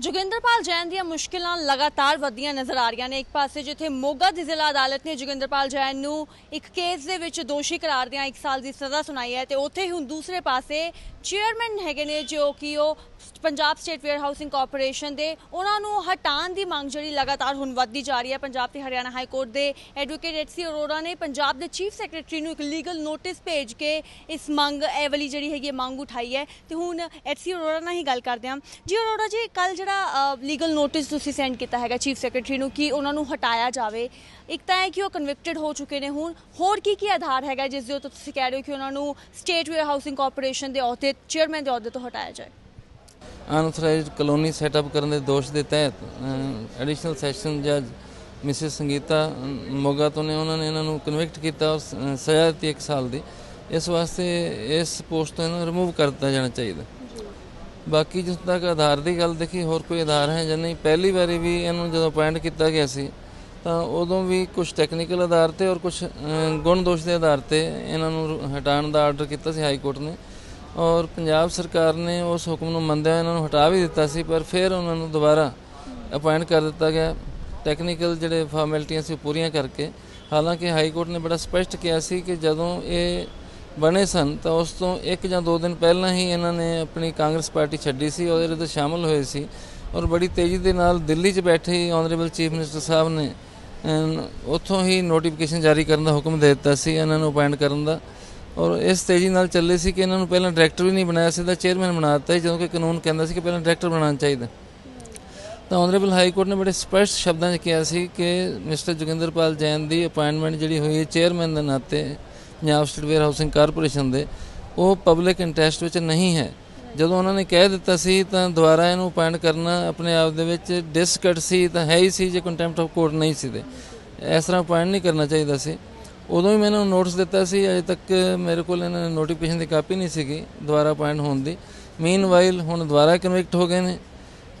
ਜੋਗਿੰਦਰਪਾਲ ਜੈਨ ਦੀਆਂ ਮੁਸ਼ਕਿਲਾਂ ਲਗਾਤਾਰ ਵਧੀਆਂ ਨਜ਼ਰ ਆ ਰਹੀਆਂ ਨੇ। ਇੱਕ ਪਾਸੇ ਜਿੱਥੇ ਮੋਗਾ ਦੀ ਜ਼ਿਲ੍ਹਾ ਅਦਾਲਤ ਨੇ ਜੋਗਿੰਦਰਪਾਲ ਜੈਨ ਨੂੰ ਇੱਕ ਕੇਸ ਦੇ ਵਿੱਚ ਦੋਸ਼ੀ ਕਰਾਰ ਦਿਆਂ 1 ਸਾਲ ਦੀ ਸਜ਼ਾ ਸੁਣਾਈ ਹੈ ਤੇ ਉੱਥੇ ਹੀ ਹੁਣ ਦੂਸਰੇ ਪਾਸੇ ਚੇਅਰਮੈਨ ਹੈਗੇ ਨੇ ਜੋ ਕਿ ਉਹ Punjab state warehousing corporation ਦੇ, ਉਹਨਾਂ ਨੂੰ ਹਟਾਉਣ ਦੀ ਮੰਗ ਜਿਹੜੀ ਲਗਾਤਾਰ ਹੁਣ ਵੱਧਦੀ ਜਾ ਰਹੀ ਹੈ। ਪੰਜਾਬ ਤੇ ਹਰਿਆਣਾ ਹਾਈ ਕੋਰਟ ਦੇ ਐਡਵੋਕੇਟ ਐਚਸੀ ਅਰੋੜਾ ਨੇ ਪੰਜਾਬ ਦੇ ਚੀਫ ਸੈਕਟਰੀ ਨੂੰ ਇੱਕ ਲੀਗਲ ਨੋਟਿਸ ਭੇਜ ਕੇ ਇਸ ਮੰਗ, ਇਹ ਵਾਲੀ ਜਿਹੜੀ ਹੈਗੀ ਹੈ, ਮੰਗ ਉਠਾਈ ਹੈ। ਤੇ ਹੁਣ ਐਚਸੀ ਅਰੋੜਾ ਨਾਲ ਹੀ ਗੱਲ ਕਰਦੇ ਹਾਂ। ਜੀ ਅਰੋੜਾ ਜੀ ਕੱਲ ਜਿਹੜਾ ਲੀਗਲ ਨੋਟਿਸ ਤੁਸੀਂ ਸੈਂਡ ਕੀਤਾ ਹੈਗਾ ਚੀਫ ਸੈਕਟਰੀ ਨੂੰ ਕਿ ਉਹਨਾਂ ਨੂੰ ਹਟਾਇਆ ਜਾਵੇ, ਇੱਕ ਤਾਂ ਹੈ ਕਿ ਉਹ ਕਨਵਿਕਟਡ ਹੋ ਚੁੱਕੇ ਨੇ ਹੁਣ। ਹੋਰ ਕੀ ਕੀ ਆਧਾਰ ਹੈਗਾ ਜਿਸ ਦੇ ਉੱਤੇ ਤੁਸੀਂ ਕਹਿ ਰਹੇ ਹੋ ਕਿ ਉਹਨਾਂ ਨੂੰ ਸਟੇਟ ਵੇਅਰ ਹਾਊਸਿੰਗ ਕਾਰਪੋਰੇਸ਼ਨ ਦੇ ਅਹੁਦੇ ਚੇਅਰਮੈਨ ਦੇ ਅਹੁਦੇ ਤੋਂ ਹਟਾਇਆ ਜਾਏ? ਅਨਥੋਰਾਈਜ਼ਡ ਕਲੋਨੀ ਸੈਟਅਪ ਕਰਨ ਦੇ ਦੋਸ਼ ਦੇ ਤਹਿਤ ਐਡੀਸ਼ਨਲ ਸੈਸ਼ਨ ਜੱਜ ਮਿਸਿਸ ਸੰਗੀਤਾ ਮੋਗਾ ਤੋਂ ਨੇ ਉਹਨਾਂ ਨੇ ਇਹਨਾਂ ਨੂੰ ਕਨਵਿਕਟ ਕੀਤਾ ਔਰ ਸਜ਼ਾ ਦਿੱਤੀ 1 ਸਾਲ ਦੀ। ਇਸ ਵਾਸਤੇ ਇਸ ਪੋਸਟ ਤੋਂ ਇਹਨਾਂ ਰਿਮੂਵ ਕਰ ਦਿੱਤਾ ਜਾਣਾ ਚਾਹੀਦਾ। ਬਾਕੀ ਜਿਸ ਤੱਕ ਆਧਾਰ ਦੀ ਗੱਲ ਦੇਖੀ, ਹੋਰ ਕੋਈ ਆਧਾਰ ਹੈ ਜਾਂ ਨਹੀਂ? ਪਹਿਲੀ ਵਾਰੀ ਵੀ ਇਹਨੂੰ ਜਦੋਂ ਅਪਾਇੰਟ ਕੀਤਾ ਗਿਆ ਸੀ, ਤਾਂ ਉਦੋਂ ਵੀ ਕੁਝ ਟੈਕਨੀਕਲ ਆਧਾਰ ਤੇ ਔਰ ਕੁਝ ਗੁਣ ਦੋਸ਼ ਦੇ ਆਧਾਰ ਤੇ ਇਹਨਾਂ ਨੂੰ ਹਟਾਉਣ ਦਾ ਆਰਡਰ ਕੀਤਾ ਸੀ ਹਾਈ ਕੋਰਟ ਨੇ। ਔਰ ਪੰਜਾਬ ਸਰਕਾਰ ਨੇ ਉਸ ਹੁਕਮ ਨੂੰ ਮੰਨਦਿਆਂ ਇਹਨਾਂ ਨੂੰ ਹਟਾ ਵੀ ਦਿੱਤਾ ਸੀ, ਪਰ ਫਿਰ ਉਹਨਾਂ ਨੂੰ ਦੁਬਾਰਾ ਅਪਾਇੰਟ ਕਰ ਦਿੱਤਾ ਗਿਆ। ਟੈਕਨੀਕਲ ਜਿਹੜੇ ਫਾਰਮੈਲਿਟੀਆਂ ਸੀ ਉਹ ਪੂਰੀਆਂ ਕਰਕੇ। ਹਾਲਾਂਕਿ ਹਾਈ ਕੋਰਟ ਨੇ ਬੜਾ ਸਪਸ਼ਟ ਕਿਹਾ ਸੀ ਕਿ ਜਦੋਂ ਇਹ ਬਣੇ ਸਨ, ਤਾਂ ਉਸ ਤੋਂ ਇੱਕ ਜਾਂ ਦੋ ਦਿਨ ਪਹਿਲਾਂ ਹੀ ਇਹਨਾਂ ਨੇ ਆਪਣੀ ਕਾਂਗਰਸ ਪਾਰਟੀ ਛੱਡੀ ਸੀ, ਉਹਦੇ ਵਿੱਚ ਸ਼ਾਮਲ ਹੋਏ ਸੀ ਔਰ ਬੜੀ ਤੇਜ਼ੀ ਦੇ ਨਾਲ ਦਿੱਲੀ 'ਚ ਬੈਠੇ ਹੀ ਆਨਰੇਬਲ ਚੀਫ ਮਿਨਿਸਟਰ ਸਾਹਿਬ ਨੇ ਉੱਥੋਂ ਹੀ ਨੋਟੀਫਿਕੇਸ਼ਨ ਜਾਰੀ ਕਰਨ ਦਾ ਹੁਕਮ ਦੇ ਦਿੱਤਾ ਸੀ ਇਹਨਾਂ ਨੂੰ ਅਪਾਇੰਟ ਕਰਨ ਦਾ ਔਰ ਇਸ ਤੇਜ਼ੀ ਨਾਲ ਚੱਲੇ ਸੀ ਕਿ ਇਹਨਾਂ ਨੂੰ ਪਹਿਲਾਂ ਡਾਇਰੈਕਟਰ ਵੀ ਨਹੀਂ ਬਣਾਇਆ ਸੀ, ਤਾਂ ਚੇਅਰਮੈਨ ਬਣਾ ਦਿੱਤਾ ਸੀ, ਜਦੋਂ ਕਿ ਕਾਨੂੰਨ ਕਹਿੰਦਾ ਸੀ ਕਿ ਪਹਿਲਾਂ ਡਾਇਰੈਕਟਰ ਬਣਾਉਣਾ ਚਾਹੀਦਾ। ਤਾਂ ਆਨਰੇਬਲ ਹਾਈ ਕੋਰਟ ਨੇ ਬੜੇ ਸਪਸ਼ਟ ਸ਼ਬਦਾਂ 'ਚ ਕਿਹਾ ਸੀ ਕਿ ਮਿਸਟਰ ਜੋਗਿੰਦਰਪਾਲ ਜੈਨ ਦੀ ਅਪਾਇੰਟਮੈਂਟ ਜਿਹੜੀ ਹੋਈ ਹੈ ਚੇਅਰਮੈਨ ਦੇ ਨਾਤੇ Punjab state warehousing corporation ਦੇ, ਉਹ ਪਬਲਿਕ ਇੰਟਰਸਟ ਵਿੱਚ ਨਹੀਂ ਹੈ। ਜਦੋਂ ਉਹਨਾਂ ਨੇ ਕਹਿ ਦਿੱਤਾ ਸੀ, ਤਾਂ ਦੁਬਾਰਾ ਇਹਨੂੰ ਅਪਾਇੰਟ ਕਰਨਾ ਆਪਣੇ ਆਪ ਦੇ ਵਿੱਚ ਡਿਸਕਟ ਸੀ, ਤਾਂ ਹੈ ਹੀ ਸੀ, ਜੇ ਕੰਟੈਂਪਟ ਆਫ ਕੋਰਟ ਨਹੀਂ ਸੀ ਤੇ। ਇਸ ਤਰ੍ਹਾਂ ਅਪਾਇੰਟ ਨਹੀਂ ਕਰਨਾ ਚਾਹੀਦਾ ਸੀ। ਉਦੋਂ ਹੀ ਮੈਂ ਇਹਨਾਂ ਨੂੰ ਨੋਟਿਸ ਦਿੱਤਾ ਸੀ, ਅਜੇ ਤੱਕ ਮੇਰੇ ਕੋਲ ਇਹਨਾਂ ਨੇ ਨੋਟੀਫਿਕੇਸ਼ਨ ਦੀ ਕਾਪੀ ਨਹੀਂ ਸੀਗੀ, ਦੁਬਾਰਾ ਅਪਾਇੰਟ ਹੋਣ ਦੀ। ਮੀਨਵਾਈਲ ਹੁਣ ਦੁਬਾਰਾ ਕਨਵਿਕਟ ਹੋ ਗਏ ਨੇ।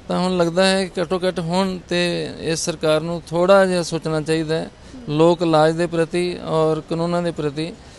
ਤਾਂ ਹੁਣ ਲੱਗਦਾ ਹੈ ਕਿ ਘੱਟੋ ਘੱਟ ਹੁਣ ਤੇ ਇਸ ਸਰਕਾਰ ਨੂੰ ਥੋੜਾ ਜਿਹਾ ਸੋਚਣਾ ਚਾਹੀਦਾ ਹੈ, ਲੋਕ ਲਾਜ ਦੇ ਪ੍ਰਤੀ ਔਰ ਕਾਨੂੰਨਾਂ ਦੇ ਪ੍ਰਤੀ।